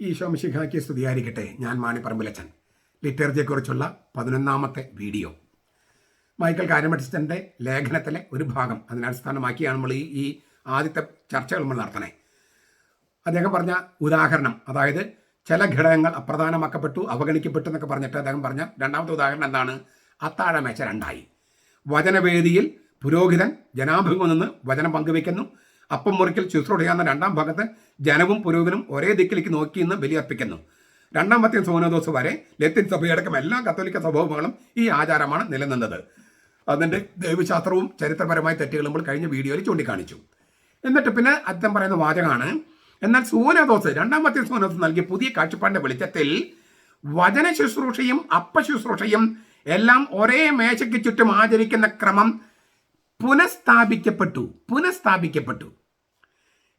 ഈശോ മിശിഹാക്കി സ്തുതിയായിരിക്കട്ടെ. ഞാൻ മാണി മാണിപ്പറമ്പിലച്ചൻ ലിറ്റർജിയെക്കുറിച്ചുള്ള പതിനൊന്നാമത്തെ വീഡിയോ. മൈക്കൽ കാരമഠിച്ചന്റെ ലേഖനത്തിലെ ഒരു ഭാഗം അതിനടിസ്ഥാനമാക്കിയാണ് നമ്മൾ ഈ ഈ ആദ്യത്തെ ചർച്ചകൾ നമ്മൾ നടത്തണേ. അദ്ദേഹം പറഞ്ഞ ഉദാഹരണം അതായത് ചില ഘടകങ്ങൾ അപ്രധാനമാക്കപ്പെട്ടു അവഗണിക്കപ്പെട്ടു എന്നൊക്കെ പറഞ്ഞിട്ട് അദ്ദേഹം പറഞ്ഞ രണ്ടാമത്തെ ഉദാഹരണം എന്താണ്? അത്താഴമേച്ച രണ്ടായി. വചനവേദിയിൽ പുരോഹിതൻ ജനാഭിമുഖം നിന്ന് വചനം പങ്കുവയ്ക്കുന്നു. അപ്പം മുറിക്കൽ ശുശ്രൂഷയാന്ന രണ്ടാം ഭാഗത്ത് ജനവും പുരോഹിതനും ഒരേ ദിക്കിലേക്ക് നോക്കി നിന്ന് ബലിയർപ്പിക്കുന്നു. രണ്ടാമത്തെ സോനദോസ് വരെ ലത്തിൻ സഭയടക്കം എല്ലാ കത്തോലിക്ക സ്വഭാവങ്ങളും ഈ ആചാരമാണ് നിലനിന്നത്. അതിന്റെ ദൈവശാസ്ത്രവും ചരിത്രപരമായ തെറ്റുകളും നമ്മൾ കഴിഞ്ഞ വീഡിയോയിൽ ചൂണ്ടിക്കാണിച്ചു. എന്നിട്ട് പിന്നെ അദ്ദേഹം പറയുന്ന വാചകമാണ് എന്നാൽ സൂനദോസ് രണ്ടാമത്തെ സൂനദോസ് നൽകിയ പുതിയ കാഴ്ചപ്പാടിന്റെ വെളിച്ചത്തിൽ വചന ശുശ്രൂഷയും അപ്പ ശുശ്രൂഷയും എല്ലാം ഒരേ മേശയ്ക്ക് ചുറ്റും ആചരിക്കുന്ന ക്രമം പുനഃസ്ഥാപിക്കപ്പെട്ടു. പുനഃസ്ഥാപിക്കപ്പെട്ടു.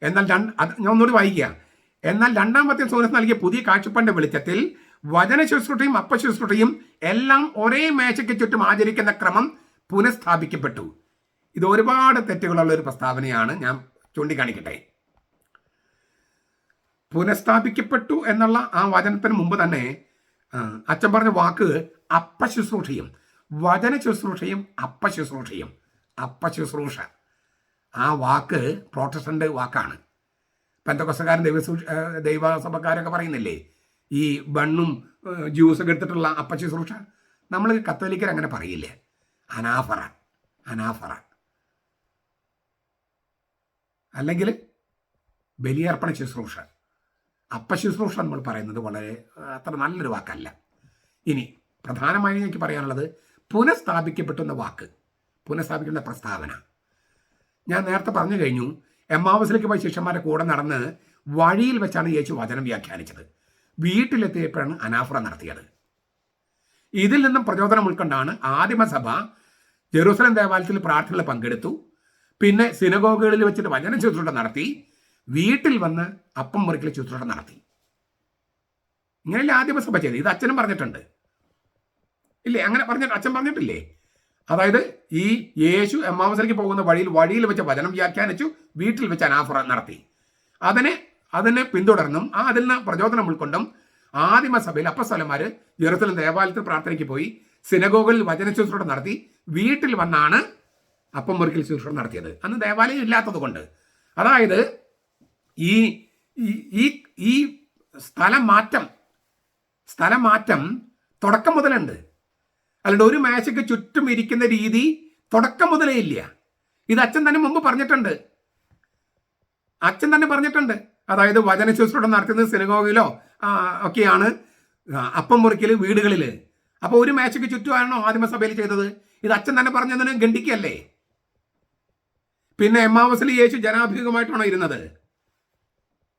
എന്നാൽ രണ്ട് ഞാൻ ഒന്നുകൂടി വായിക്കുക. എന്നാൽ രണ്ടാമത്തെ സൂനസ് നൽകിയ പുതിയ കാഴ്ചപ്പാടിന്റെ വെളിച്ചത്തിൽ വചന ശുശ്രൂഷയും അപ്പശുശ്രൂഷയും എല്ലാം ഒരേ മേശയ്ക്ക് ചുറ്റും ആചരിക്കുന്ന ക്രമം പുനഃസ്ഥാപിക്കപ്പെട്ടു. ഇത് ഒരുപാട് തെറ്റുകളുള്ള ഒരു പ്രസ്താവനയാണ് ഞാൻ ചൂണ്ടിക്കാണിക്കട്ടെ. പുനഃസ്ഥാപിക്കപ്പെട്ടു എന്നുള്ള ആ വചനത്തിന് മുമ്പ് തന്നെ അച്ഛൻ പറഞ്ഞ വാക്ക് അപ്പശുശ്രൂഷയും വചന ശുശ്രൂഷയും അപ്പശുശ്രൂഷയും. അപ്പശുശ്രൂഷ ആ വാക്ക് പ്രോട്ടസ്റ്റന്റ് വാക്കാണ്. പെന്തക്കൊസക്കാരൻ ദൈവ ദൈവസഭക്കാരൊക്കെ പറയുന്നില്ലേ? ഈ ബണ്ണും ജ്യൂസൊക്കെ എടുത്തിട്ടുള്ള അപ്പശുശ്രൂഷ നമ്മൾ കത്തോലിക്കർ അങ്ങനെ പറയില്ലേ? അനാഫറ അനാഫറ. അല്ലെങ്കിൽ ബലിയർപ്പണ ശുശ്രൂഷ അപ്പശുശ്രൂഷ നമ്മൾ പറയുന്നത് വളരെ അത്ര നല്ലൊരു വാക്കല്ല. ഇനി പ്രധാനമായും എനിക്ക് പറയാനുള്ളത് പുനഃസ്ഥാപിക്കപ്പെട്ടുന്ന വാക്ക്. പുനഃസ്ഥാപിക്കുന്ന പ്രസ്താവന. ഞാൻ നേരത്തെ പറഞ്ഞു കഴിഞ്ഞു എമാവസിലേക്ക് പോയ ശിഷ്യന്മാരെ കൂടെ നടന്ന് വഴിയിൽ വെച്ചാണ് യേശു വചനം വ്യാഖ്യാനിച്ചത്. വീട്ടിലെത്തിയപ്പോഴാണ് അനാഫ്ര നടത്തിയത്. ഇതിൽ നിന്നും പ്രചോദനം ഉൾക്കൊണ്ടാണ് ആദിമസഭ ജെറൂസലം ദേവാലയത്തിൽ പ്രാർത്ഥനകൾ പങ്കെടുത്തു. പിന്നെ സിനഗോഗുകളിൽ വെച്ചിട്ട് വചന ശുശ്രൂഷ നടത്തി. വീട്ടിൽ വന്ന് അപ്പം മുറിക്കൽ ശുശ്രൂഷ നടത്തി. ഇങ്ങനെയല്ലേ ആദിമസഭ ചെയ്ത് ഇത് അച്ഛനും പറഞ്ഞിട്ടുണ്ട്. ഇല്ലേ? അങ്ങനെ പറഞ്ഞിട്ട് അച്ഛൻ പറഞ്ഞിട്ടില്ലേ? അതായത് ഈ യേശു എമ്മാവസരയ്ക്ക് പോകുന്ന വഴിയിൽ വഴിയിൽ വെച്ച വചനം വ്യാഖ്യാനിച്ചു വീട്ടിൽ വെച്ച് അനാഫറ നടത്തി. അതിനെ അതിനെ പിന്തുടർന്നും ആ അതിൽ നിന്ന് പ്രചോദനം ഉൾക്കൊണ്ടും ആദിമസഭയിൽ അപ്പസ്വലന്മാർ ജെറുസലം ദേവാലയത്തിൽ പ്രാർത്ഥനയ്ക്ക് പോയി സിനഗോഗിൽ വചന ശുശ്രൂഷ നടത്തി വീട്ടിൽ വന്നാണ് അപ്പം മുറിക്കൽ ശുശ്രൂഷ നടത്തിയത്. അന്ന് ദേവാലയം ഇല്ലാത്തത് കൊണ്ട്. അതായത് ഈ- ഈ ഈ സ്ഥലം മാറ്റം സ്ഥലം മാറ്റം തുടക്കം മുതലുണ്ട്. അല്ലാണ്ട് ഒരു മേശയ്ക്ക് ചുറ്റും ഇരിക്കുന്ന രീതി തുടക്കം മുതലേ ഇല്ല. ഇത് അച്ഛൻ തന്നെ മുമ്പ് പറഞ്ഞിട്ടുണ്ട്. അച്ഛൻ തന്നെ പറഞ്ഞിട്ടുണ്ട്. അതായത് വചന ശുശ്രൂഷ നടത്തുന്നത് സിനഗോഗിലോ ഒക്കെയാണ് അപ്പം മുറിക്കൽ വീടുകളിൽ അപ്പോൾ ഒരു മേശയ്ക്ക് ചുറ്റുമാണോ ആദിമസഭയിൽ ചെയ്തത്? ഇത് അച്ഛൻ തന്നെ പറഞ്ഞതിന് ഗണ്ഡിക്കല്ലേ പിന്നെ എമ്മാവസിൽ യേശു ജനാഭിമുഖമായിട്ടാണോ ഇരുന്നത്?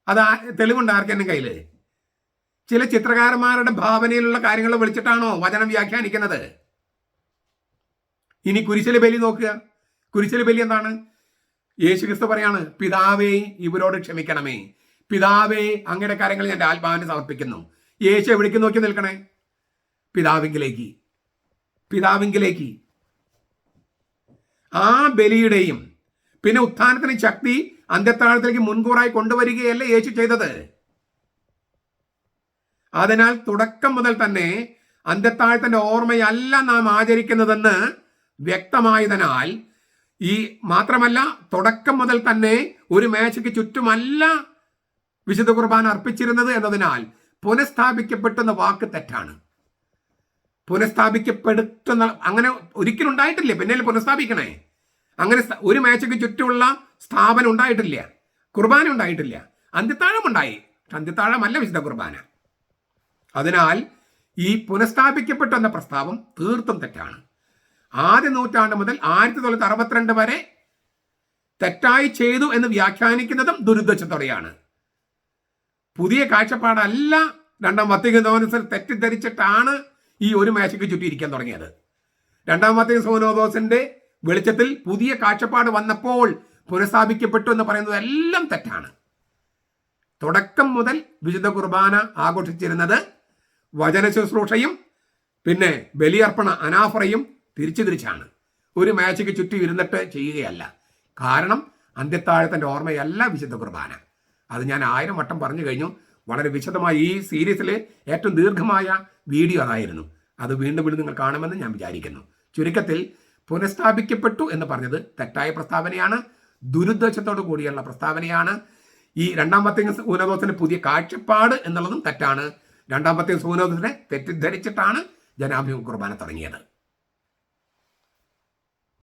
അത് തെളിവുണ്ട് ആർക്കെന്നെ കയ്യിൽ ചില ചിത്രകാരന്മാരുടെ ഭാവനയിലുള്ള കാര്യങ്ങൾ വിളിച്ചിട്ടാണോ വചനം വ്യാഖ്യാനിക്കുന്നത്? ഇനി കുരിശിലെ ബലി നോക്കുക. കുരിശിലെ ബലി എന്താണ്? യേശു ക്രിസ്തു പറയാണ് പിതാവേ ഇവരോട് ക്ഷമിക്കണമേ. പിതാവേ അങ്ങയുടെ കാര്യങ്ങൾ ഞാൻ ആത്മാവിനെ സമർപ്പിക്കുന്നു. യേശു എവിടേക്ക് നോക്കി നിൽക്കണേ? പിതാവിങ്കിലേക്ക്. പിതാവിങ്കിലേക്ക്. ആ ബലിയുടെയും പിന്നെ ഉത്ഥാനത്തിന് ശക്തി അന്ത്യത്താഴത്തിലേക്ക് മുൻകൂറായി കൊണ്ടുവരികയല്ലേ യേശു ചെയ്തത്? അതിനാൽ തുടക്കം മുതൽ തന്നെ അന്ത്യത്താഴത്തിന്റെ ഓർമ്മയല്ല നാം ആചരിക്കുന്നതെന്ന് വ്യക്തമായതിനാൽ ഈ മാത്രമല്ല തുടക്കം മുതൽ തന്നെ ഒരു മേശയ്ക്ക് ചുറ്റുമല്ല വിശുദ്ധ കുർബാന അർപ്പിച്ചിരുന്നത് എന്നതിനാൽ പുനഃസ്ഥാപിക്കപ്പെട്ടെന്ന വാക്ക് തെറ്റാണ്. പുനഃസ്ഥാപിക്കപ്പെടുത്തുന്ന അങ്ങനെ ഒരിക്കലും ഉണ്ടായിട്ടില്ല. പിന്നെ പുനഃസ്ഥാപിക്കണേ? അങ്ങനെ ഒരു മേശയ്ക്ക് ചുറ്റുമുള്ള സ്ഥാപനം ഉണ്ടായിട്ടില്ല. കുർബാന ഉണ്ടായിട്ടില്ല. അന്ത്യത്താഴം ഉണ്ടായി അന്ത്യത്താഴമല്ല വിശുദ്ധ കുർബാന. അതിനാൽ ഈ പുനഃസ്ഥാപിക്കപ്പെട്ടു എന്ന പ്രസ്താവം തീർത്തും തെറ്റാണ്. ആദ്യ നൂറ്റാണ്ട് മുതൽ ആയിരത്തി തൊള്ളായിരത്തി അറുപത്തിരണ്ട് വരെ തെറ്റായി ചെയ്തു എന്ന് വ്യാഖ്യാനിക്കുന്നതും ദുരുദ്ദേശത്തോടെയാണ്. പുതിയ കാഴ്ചപ്പാടല്ല രണ്ടാം വത്തിക സോനോസിൽ തെറ്റിദ്ധരിച്ചിട്ടാണ് ഈ ഒരു മേശയ്ക്ക് ചുറ്റിയിരിക്കാൻ തുടങ്ങിയത്. രണ്ടാം വത്തിക സോനോദോസിന്റെ വെളിച്ചത്തിൽ പുതിയ കാഴ്ചപ്പാട് വന്നപ്പോൾ പുനഃസ്ഥാപിക്കപ്പെട്ടു എന്ന് പറയുന്നത് എല്ലാം തെറ്റാണ്. തുടക്കം മുതൽ വിശുദ്ധ കുർബാന ആഘോഷിച്ചിരുന്നത് വചന ശുശ്രൂഷയും പിന്നെ ബലിയർപ്പണ അനാഫറയും തിരിച്ചു തിരിച്ചാണ്. ഒരു മാച്ചിക്ക് ചുറ്റും ഇരുന്നിട്ട് ചെയ്യുകയല്ല. കാരണം അന്ത്യത്താഴത്തിന്റെ ഓർമ്മയല്ല വിശുദ്ധ കുർബാന. അത് ഞാൻ ആയിരം വട്ടം പറഞ്ഞു കഴിഞ്ഞു. വളരെ വിശദമായി ഈ സീരീസിലെ ഏറ്റവും ദീർഘമായ വീഡിയോ അതായിരുന്നു. അത് വീണ്ടും വീണ്ടും നിങ്ങൾ കാണുമെന്ന് ഞാൻ വിചാരിക്കുന്നു. ചുരുക്കത്തിൽ പുനഃസ്ഥാപിക്കപ്പെട്ടു എന്ന് പറഞ്ഞത് തെറ്റായ പ്രസ്താവനയാണ്. ദുരുദ്ദേശത്തോടു കൂടിയുള്ള പ്രസ്താവനയാണ്. ഈ രണ്ടാമത്തെ സൂനദോസിന്റെ പുതിയ കാഴ്ചപ്പാട് എന്നുള്ളതും തെറ്റാണ്. രണ്ടാമത്തെ സൂനദോസിനെ തെറ്റിദ്ധരിച്ചിട്ടാണ് ജനാഭിമുഖ കുർബാന തുടങ്ങിയത്.